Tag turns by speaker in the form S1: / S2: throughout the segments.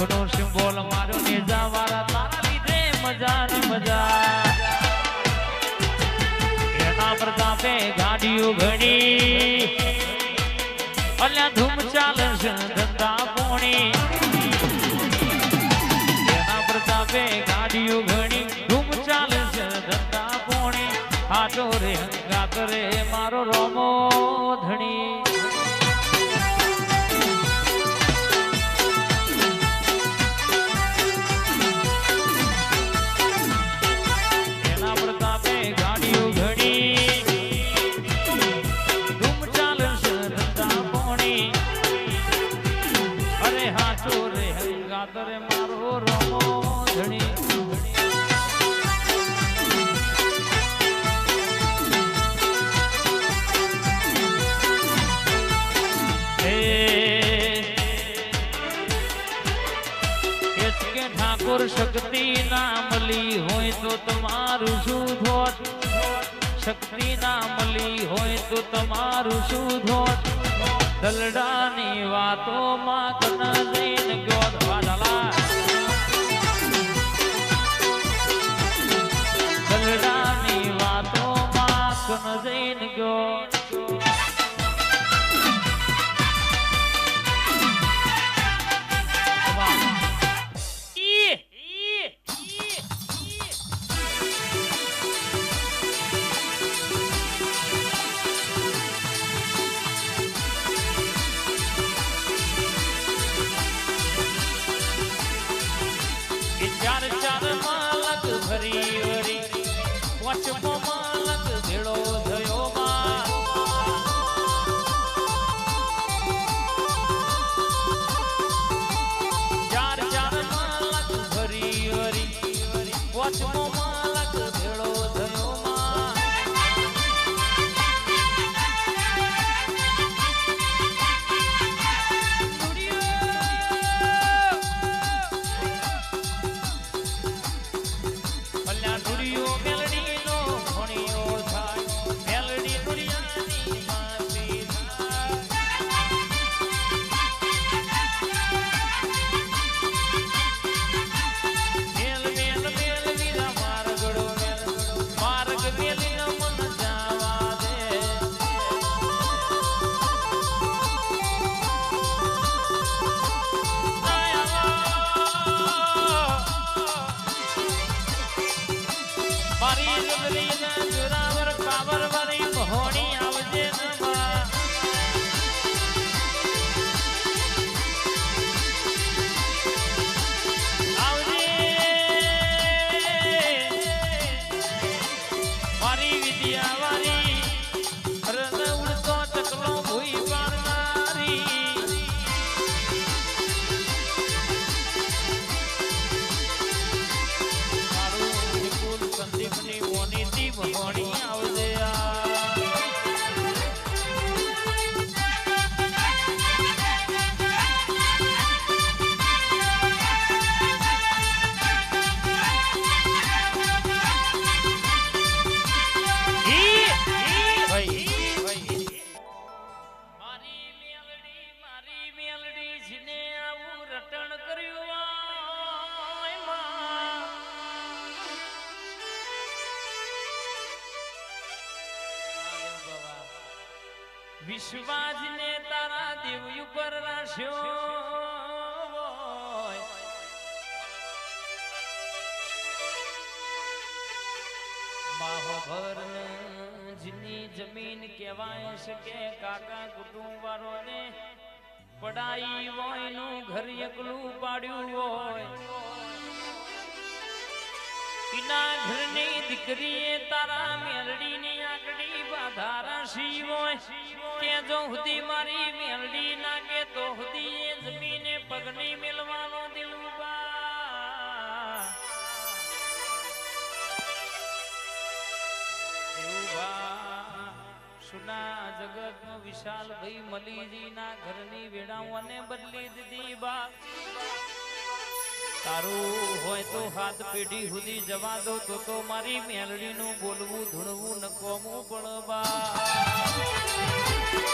S1: સુખનો symbol મારો નેજા વાળા તારા લીધે મજા ને મજા. એના પ્રતાપે ગાડીઓ ઘણી અલ્યા ધૂમ ચાલે છે ધંધા પોણી. એના પ્રતાપે ગાડીઓ ઘણી ધૂમ ચાલે છે ધંધા પોણી. આટો રે, હંગાત રે મારો રોમો ધણી. હંગાત મારો રમો ધણી. શક્તિ ના મળી હોય તો તમારું શું ધોત શક્તિ ના મળી હોય તો તમારું શું ધોત દલડાની વાતોમાં કન જઈને વાતોમાં કન જઈને ગયો ઈ ઈ વિશ્વાસને તારા દેવ ઉપર રાખ્યો જમીન કહેવાય શકે કાકા કુટુંબ વાળોને પડાઈ હોયનું ઘર એકલું પાડ્યું હોય. એના ઘરની દીકરીએ તારા મેલડીની આંકડી બાધારા શી હોય કે જો હુદી મારી મેલડી નાગે તો હુદી એ જમીને પગની મેલવાનો દિલુબા. દેવુભા, સુના વિશાલ ભાઈ મલીજીના ઘરની વેડાઓને બદલી દીધી બા. તારું હોય તો હાથ પેઢી સુધી જવા દો તો તો મારી મેલડીનું બોલવું ધૂણવું નકોમું પણ બા.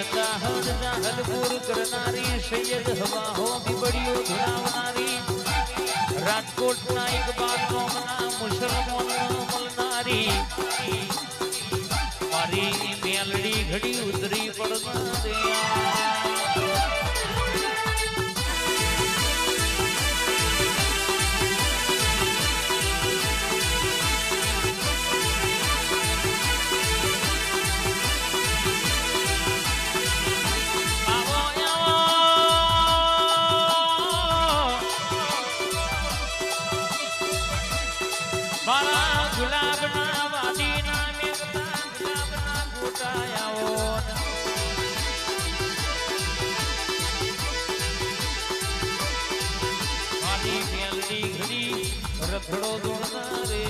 S1: નતા હળના હલપુર કરનારી સૈયદ હવાહો બીબડીઓ ધરાવનારી રાજકોટના ઇકબાલ નોમના મુસલમાનો મળનારી મારી મેલડી ઘડી મારા ગુલાબના વાદીના મેઘના ગુલાબના ગોટાયાઓ મેલડી ઘડી રથડો દોડના રે